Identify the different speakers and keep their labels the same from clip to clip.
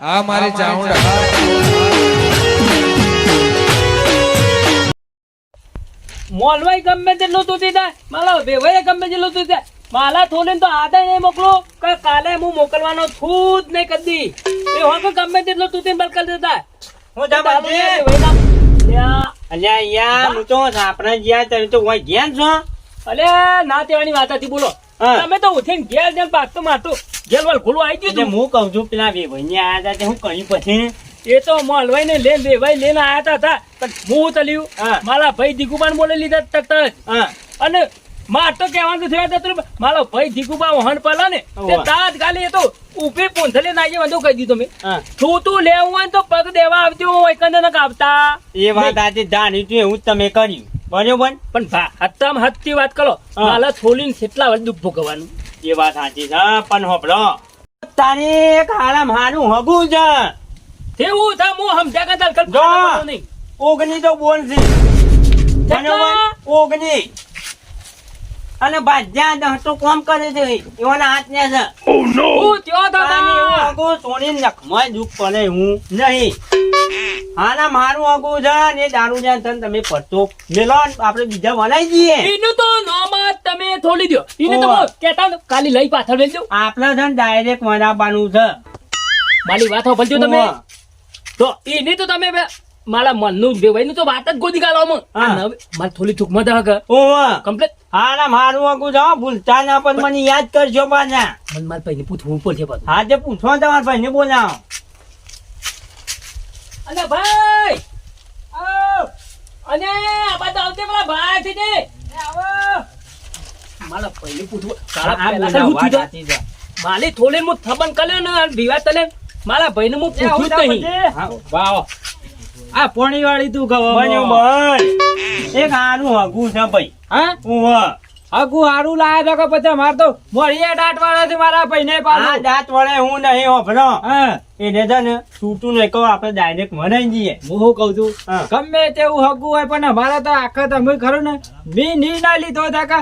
Speaker 1: આ મારી ચાઉંડા
Speaker 2: મોલવાઈ ગમે તેટલું તૂટી જાય મારા વેવાઈ ગમે તેટલું તૂટી જાય. માલા થોડીને તો આદે નહીં મોકલો કે કાલે હું મોકલવાનો છું જ નહીં કદી. એ તો ગમે તેટલું તૂટીને બલકલ દેતા
Speaker 3: હું જા બાજી અલ્યા અહીંયા હું તો આપણે જ્યાં તને તો હું જ્યાં છો.
Speaker 2: અલ્યા ના તેવાની વાત હતી બોલો.
Speaker 3: હા.
Speaker 2: તમે તો ઉઠીને ઘેર ઘેર પાકતો માતું ઘેર વાળ ખુલ્લું આવી ગયું
Speaker 3: હું કહું છું પેલા વેભાઈ આયા હતા હું કહ્યું પછી
Speaker 2: એ તો મોલવાઈ ને લેન વેવાઈ લેને આવ્યા હતા પણ હું તલ્યું મારા ભાઈ દીકુબાન બોલે લીધા તરત
Speaker 3: હા.
Speaker 2: અને માર તો કહેવાનું થયું હતું મારો ભાઈ દીકુબા વહન પેલા ને તે તાજ ગાલી એ તો ઊભી પૂંછલે નાઈએ બધું કહી દીધું મેં. તું તું લેવું હોય તો પગ દેવા આવતી હોય એકંદર નક આવતા
Speaker 3: એ વાત આજે જાણી તું એવું જ તમે કર્યું. બરોબર
Speaker 2: પણ ભા હત્તામ હત્તી વાત કરો.
Speaker 3: હા.
Speaker 2: માલા છોલીને કેટલા વર્ષ દુઃખ ભોગવવાનું
Speaker 3: એ વાત સાચી છે પણ હોપડો તારે એક હારામ હારું હબું છે.
Speaker 2: તેવું થા હું સમજ્યા કરતા કલ્પના નહીં.
Speaker 3: ઓગની તો બોલ છે. ઓગણી. ઓગની અને બાજ્યા દહતો કોમ કરે છે એવાના હાથ ને છે
Speaker 2: હું ત્યો
Speaker 3: તાની એવું.
Speaker 2: દાદા
Speaker 3: હગું સોની નખમાં દુઃખ પડે હું નહીં. હાના મારું હગું છે ને દારૂ જાન તન તમે પડતો મેલો આપણે બીજા બનાવી દઈએ
Speaker 2: એનું તો નોમાં તમે થોડી દો એને તો ને કાલી લઈ પાછળ વેચજો.
Speaker 3: આપણે છે ને ડાયરેક્ટ બનાવવાનું છે.
Speaker 2: મારી વાત સાંભળજો તમે. તો એની તો તમે મારા મનનું વેવાઈનું તો વાત જ ગોદી ગાલો મારે થોડી ટૂંકમાં તો હકે. કમ્પ્લેટ હા
Speaker 3: હાના મારું આગું છે ભૂલતા ના પણ મને યાદ કરજો પાછા.
Speaker 2: મને મારા ભાઈને પૂછવું પડશે.
Speaker 3: હા તે પૂછો તમારા ભાઈને બોલાવો.
Speaker 2: અને ભાઈ. અને આપા તો આવતે પેલા ભાઈ છે તે. આવો. મારા ભાઈને પૂછવું.
Speaker 3: સારા
Speaker 2: પહેલા
Speaker 3: છે.
Speaker 2: માલી થોડી મુ થબન કર્યો ને વિવાદ તને મારા ભાઈને હું પૂછ્યું જ નહીં
Speaker 3: હા,
Speaker 4: વાવ આ પોણી વાળી તું ગવા
Speaker 3: બન્યો ભાઈ એક આનું હગું છે ભાઈ
Speaker 4: હા
Speaker 3: ઓવા.
Speaker 4: આગુ હારું લાયા તો કે પછી માર તો મોઢિયા દાંત વાળા થી મારા ભાઈને પાડો.
Speaker 3: દાંત વળે હું નહીં હોભળો
Speaker 4: હા.
Speaker 3: એને છે ને તૂટું નહીં કહો આપણે ડાયરેક્ટ મનાઈ જઈએ.
Speaker 4: હું શું કહું છું? ગમે તેવું હગું હોય પણ અમારે તો આખા તમે ખરું ને મી ની ના લીધો હતા કે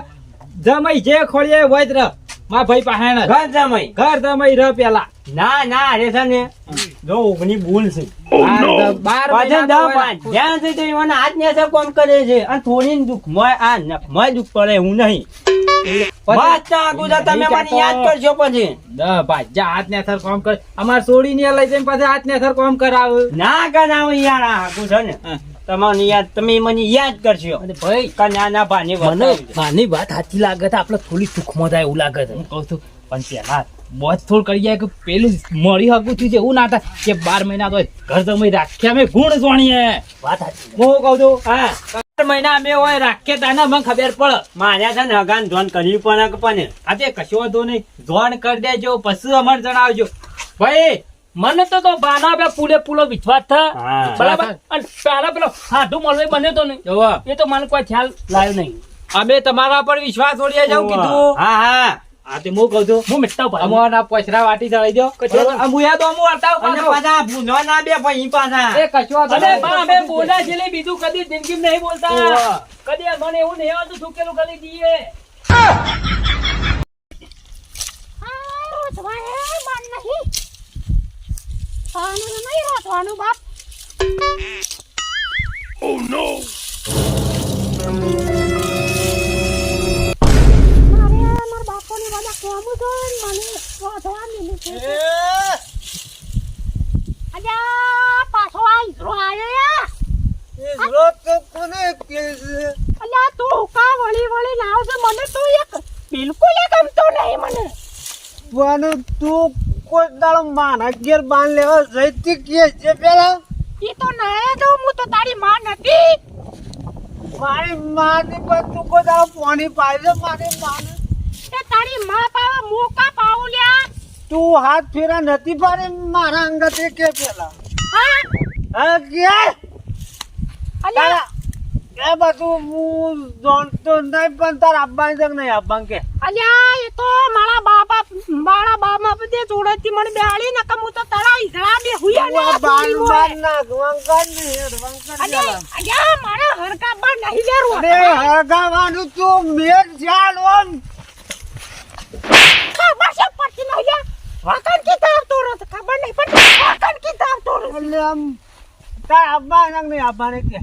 Speaker 4: જમાઈ જે ખોળીએ હોય જ રહ. મારા ભાઈ પાસે ને.
Speaker 3: ઘર જમાઈ.
Speaker 4: ઘર જમાઈ રહ પેલા.
Speaker 3: ના ના અરે છે ને જો ઓગણી ભૂલ છે. પાંચ જ્યાં સુધી તો એવાના હાથ ને હાથે કરે છે? અને થોડી દુઃખ મય આ મય દુઃખ પડે હું નહીં. વાત તો આગળ તો તમે મને યાદ કરજો પછી.
Speaker 4: દહ ભાઈ જા હાથ ને અસર કામ કરે. અમાર સોડી ને લઈ જઈને પાછા હાથ ને અસર કામ કરાવે.
Speaker 3: ના કરાવો યાર આ છે ને.
Speaker 4: હા.
Speaker 3: યાદ તમે મને યાદ કરશો
Speaker 2: અને ભાઈ
Speaker 3: કે ના ના ભાને
Speaker 2: મને
Speaker 3: બતાવજો.
Speaker 2: માની વાત સાચી લાગે છે થોડી સુખમાં થાય એવું લાગે છે.
Speaker 4: હું કહું છું પણ પેલા બહુ જ કરી જાય કે પેલું મળી હગું થયું છે એવું ના થાય. કે બાર મહિના તો ઘર જમાઈ રાખ્યા અમે ગુણ જોણીએ.
Speaker 2: વાત
Speaker 4: હું કહું છું?
Speaker 3: હા.
Speaker 4: બાર મહિના અમે હોય રાખ્યા તાને મને ખબર પડે.
Speaker 3: માર્યા છે ને હગાન ધોન કર્યું પણ પણ.
Speaker 4: આજે કશો વાંધો નહીં. જોણ કરી દેજો પછી અમારે જણાવજો. ભાઈ
Speaker 2: મને તો તો બાના બે પૂરે પૂરો વિશ્વાસ થા. બરાબર? અને પેલા પેલો હાથું મળવે બન્યો તો નહીં. એ તો મને કોઈ ખ્યાલ લાવ્યો નહીં.
Speaker 4: અમે તમારા પર વિશ્વાસ છોડીએ જાઉં કીધું.
Speaker 3: હા હા.
Speaker 4: હા તે હું કહું છું
Speaker 2: હું મિટતા ભાઈ.
Speaker 4: પછરા વાટી ચડાવી દો.
Speaker 2: કશો
Speaker 4: આ મુયા તો હું વાર્તા
Speaker 3: અને પાછા ના બે ભાઈ પાછા.
Speaker 4: એ કશો
Speaker 2: અરે બા અમે બોલા છે એટલે બીજું કદી જિંદગીમાં નહીં બોલતા. કદી મને એવું નહીં આવતું સુકેલું કરી દઈએ.
Speaker 5: માન બાપોની બધા કોમું તો મને રોધવા મિલી છે અલ્યા પાછો આ ઈસરો આયો અલ્યા તું કા વળી વળી લાવ છે મને તો એક બિલકુલ એક ગમતો નહીં મને
Speaker 6: પણ તું કોઈ દાડો મારા ઘેર બાંધ લેવા જઈતી કે છે પેલા
Speaker 5: એ તો ના તો હું તો તારી માં નથી
Speaker 6: મારી માની. પર તું કોઈ દાડો પાણી પાડે મારી
Speaker 5: એ તારી માં પાવા મોકા પાવું લ્યા
Speaker 6: તું હાથ ફેરા નથી પાડી મારા અંગત એ કે પેલા.
Speaker 5: હા?
Speaker 6: હા કે?
Speaker 5: અલ્યા.
Speaker 6: તારા એ બધું હું જાણતો નહીં પણ તારા છે કે નહીં આપવાનું કે.
Speaker 5: અલ્યા એ તો મારા બાપા મારા બાપા બધે જોડેથી મને બેહાડી ને હું તો તળા ઈધડા બે હુયા ને
Speaker 6: બાન
Speaker 5: પૂરી
Speaker 6: ના વંકર ને હેડ વંકર
Speaker 5: અલે અલ્યા મારા હરકા બા નહીં લે
Speaker 6: અરે હરગાવાનું તું મેર ચાલ ઓમ
Speaker 5: છે પડતી નહીં લે વાકણ કે તાર તો રત ખબર નહીં પણ વાકણ
Speaker 6: એટલે આમ તાર આપવા ને નહીં આપવાને કે?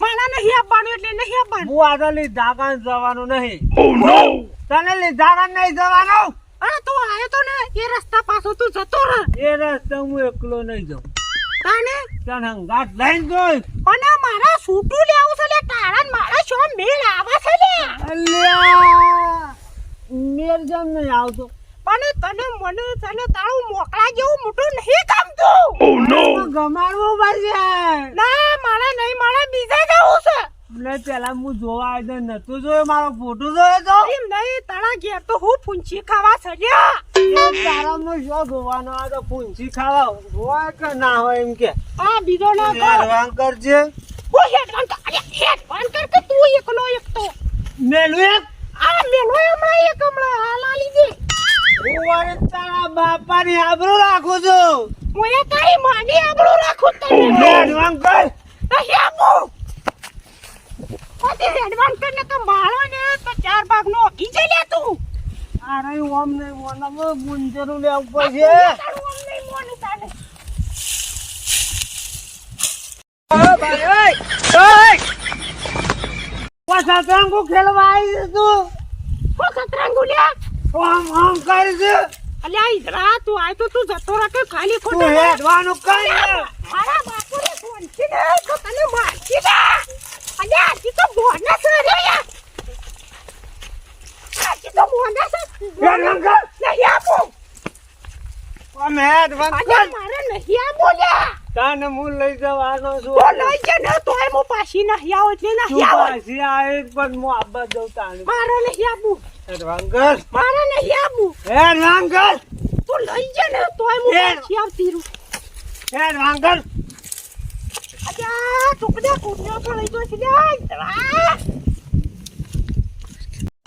Speaker 5: મારા નહીં આપવાનું એટલે નહીં આપવાનું
Speaker 6: હું આગળ લીધા કાન જવાનું નહીં. તને લઈ કાન નહીં જવાનું?
Speaker 5: અરે તું આવ્યો તો ને એ રસ્તા પાછો તું જતો રહે.
Speaker 6: એ રસ્તે હું એકલો નહીં જાઉં.
Speaker 5: તાને?
Speaker 6: તને હંગાત લઈને જોઈશ.
Speaker 5: અને મારા સૂટું લેવું છે લે તારા ને મારા શો મેળ આવે છે લે.
Speaker 6: અલ્યા! મેર જેમ નહીં આવતો?
Speaker 5: અને તને મને તને તારું મોકળા જેવું મોટું નહીં ગમતું
Speaker 6: તો. ગમાડવું પડશે.
Speaker 5: ના મારે નહીં મારે બીજે જવું છે.
Speaker 6: ને પેલા હું જોવા આવ્યો નતું જોયો મારો ફોટો જોયો તો.
Speaker 5: એમ નહીં તારા ઘેર તો હું ફૂંચી ખાવા સજ્યા
Speaker 6: તારા તારામાં શું જોવાનો આ તો ફૂંચી ખાવા હોય કે ના હોય એમ કે.
Speaker 5: આ બીજો ના કર.
Speaker 6: કરજે.
Speaker 5: હું હેડવાન કર હેડવાન કર કે તું એકલો એકતો
Speaker 6: મેલું એક?
Speaker 5: આ મેલું હમણાં એક હમણાં હાલ આલી દે
Speaker 6: તારા બાપાની આબરૂ રાખું છું.
Speaker 5: હું એ તારી માની આબરૂ રાખું તને.
Speaker 6: હેરવાન કર
Speaker 5: આપું ને તો મારો ને તો ચાર ભાગ નો ઓગી જઈ લે તું.
Speaker 6: અરે ઓમ નહીં ઓનામાં ગુંજરું લેવું પડશે.
Speaker 5: તારું આમ નહીં મોનું તાને
Speaker 6: પાછા ત્રંગુ ખેલવા આવી તું
Speaker 5: હું ખતરાંગુ લ્યા?
Speaker 6: ઓમ ઓમ કરીશ
Speaker 5: અલ્યા ઈધરા તું આય તો તું જતો કે ખાલી
Speaker 6: તું
Speaker 5: ખોટો
Speaker 6: હેડવાનું કર
Speaker 5: મારા બાપુને ફોન છે ને તો તને મારતી દે અલ્યા હજી તો બોનસ રે યાર. હજી તો છે.
Speaker 6: હેડવાન કર
Speaker 5: નહીં આપું.
Speaker 6: ઓમ હેડવાન કર
Speaker 5: મારે નહીં આપું લ્યા
Speaker 6: તને હું લઈ જવાનો
Speaker 5: તો
Speaker 6: ઓ
Speaker 5: લઈ છે ને તોય હું પાછી નહીં આવું એટલે
Speaker 6: તું
Speaker 5: નહીં આવું
Speaker 6: પાછી આવી પણ હું આબા જઉં તાને.
Speaker 5: મારે નહીં
Speaker 6: હેડવાન કર
Speaker 5: મારે નહીં આપું
Speaker 6: હેડવાન રંગસ
Speaker 5: તું લઈ છે ને તોય હું
Speaker 6: હેડ.
Speaker 5: પાછી આવતી રૂ
Speaker 6: હે રંગસ
Speaker 5: અલ્યા ટુકડા કુટના પડાઈ ગયો છે લ્યા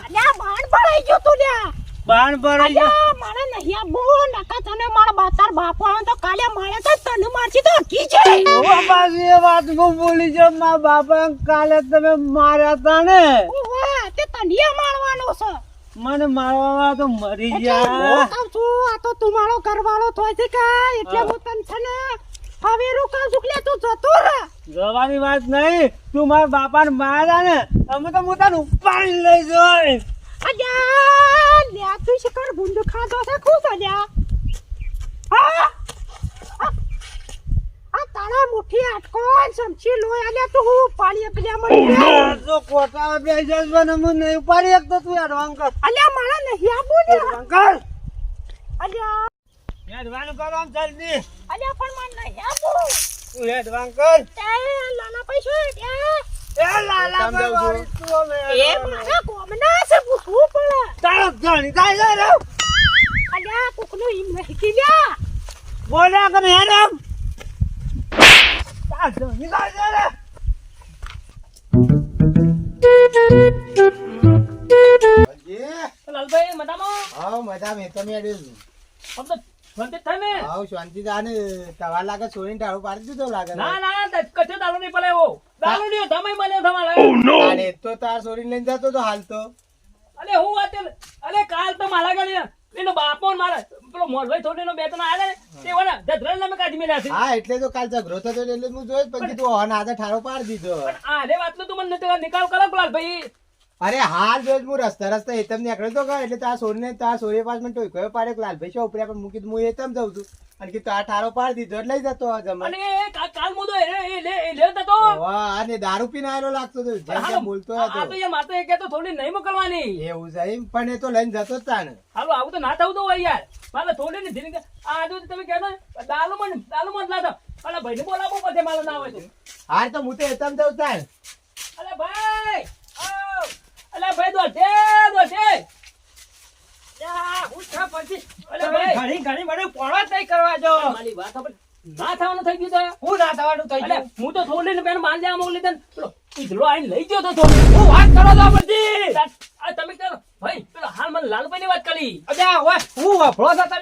Speaker 5: અલ્યા બાણ પડાઈ ગયો તું લ્યા.
Speaker 6: બાણ પર
Speaker 5: મારે નહીં બો નકા તને મારા બાતાર બાપો આવે તો કાલે મારે તો તને મારથી તો હકી છે.
Speaker 6: પાછી એ વાત હું બોલી જો મા બાપા કાલે તમે માર્યા તા ને.
Speaker 5: વાહ તે તને મારવાનો છે.
Speaker 6: મને મારવામાં તો મરી
Speaker 5: હું
Speaker 6: ગયા
Speaker 5: છું આ તો તું મારો ઘરવાળો થોય છે કે એટલે હું તને છે ને હવે રોકા છું. તું જતો રહે
Speaker 6: જવાની વાત નહીં. તું મારા બાપા ને માર્યા ને અમે તો હું તને ઉપાડી લઈ જઈ
Speaker 5: અલ્યા લ્યા તું શિકાર ભૂંડ ખાધો છે ખુશ અલ્યા આ- તારા મુઠ્ઠી આટકો ને સમસી લોય અલ્યા તું હું પાણી પેલા મળી ગયા.
Speaker 6: જો કોટા બે જસ બને હું નહીં ઉપાડી તો તું એડવાન કર
Speaker 5: અલ્યા મારા નહીં આપવું ને
Speaker 6: એડવાન કર
Speaker 5: અલ્યા
Speaker 6: એડવાન કરો આમ જલ્દી
Speaker 5: અલ્યા પણ મને નહીં આપવું
Speaker 6: તું એડવાન કર
Speaker 5: એ લાલા પૈસો એ
Speaker 6: એ લાલા તું
Speaker 5: એ મારા ગોમના છે પૂછવું પડે
Speaker 6: તારો જાણી થાય છે રે.
Speaker 5: અલ્યા કોકનું ઈમ નહીં કીધા
Speaker 6: બોલ્યા કે મેડમ તાર જાણી થાય છે રે.
Speaker 2: લાલભાઈ મજામાં?
Speaker 7: હાવ મજા મેં તમે અડે
Speaker 2: તો શાંતિ થાય ને?
Speaker 7: હાવ શાંતિ જાને તવા લાગે છોડીને ટાળું પાડી દીધો લાગે
Speaker 2: ના ના ત- કશો નહીં પડે એવો. દારૂ નહીં ધમાઈ મળે તમારે.
Speaker 7: તો તાર છોડીને લઈને જતો તો હાલ તો
Speaker 2: અલે હું વાત અલે કાલ તો મારા ગળી એનો બાપો મારે મારા મોરભાઈ થોડી થોડીનો બે ત્રણ આવે ને તે વના જધરલ નામે કાઢી મેલ્યા છે.
Speaker 7: હા એટલે તો કાલ ઝઘડો થતો એટલે હું જોયો પછી તું હન આદે ઠારો પાડ દીધો.
Speaker 2: પણ આને વાતનો તું મને નિકાલ કરો લાલભાઈ.
Speaker 7: અરે હાલ જોઈ હું રસ્તા રસ્તા હેતમ નીકળ્યો તો એટલે તાર છોડીને તાર સોરી પાસ મને ટોક્યો પાડે લાલભાઈ શું ઉપર્યા પણ મૂકી હું એતમ જઉં છું. અને કીધું આ ઠારો પાડી દીધો એટલે લઈ જતો જમણ
Speaker 2: અને એ કાલ મુદો એ એ લે લે તો
Speaker 7: વાહ, અને દારૂ પીને આવેલો લાગતો તો જેમ બોલતો
Speaker 2: આ તો
Speaker 7: હતો
Speaker 2: યાર એ કહેતો થોડી નહીં મોકલવાની.
Speaker 7: એવું છે એમ પણ એ તો લઈને જતો જ તાને
Speaker 2: હાલો આવું તો ના થવું તો હોય યાર. મારે થોડી ને ધીરે આ આજુ તમે કહેતો દાલુ મન દાલુ મન લાતો અને ભાઈને બોલાવો પછી મારો ના હોય તો.
Speaker 7: હાર તો હું તો હેતમ જઉં તાન
Speaker 2: અલે ભાઈ. અલે ભાઈ દોઢે દોઢે. ના થવાનું થઈ ગયું
Speaker 4: હું ના થવાનું થઈ ગયું.
Speaker 2: હું તો થોડી ને પેન માંજે મોકલી દે પેલો આઈને લઈ ગયો તો થોડી.
Speaker 4: હું વાત કરો તો
Speaker 2: પછી તમે કરો ભાઈ પેલો હાલ મને લાલભાઈ ની વાત કરી.
Speaker 4: હવે હું વફળો છો તમે?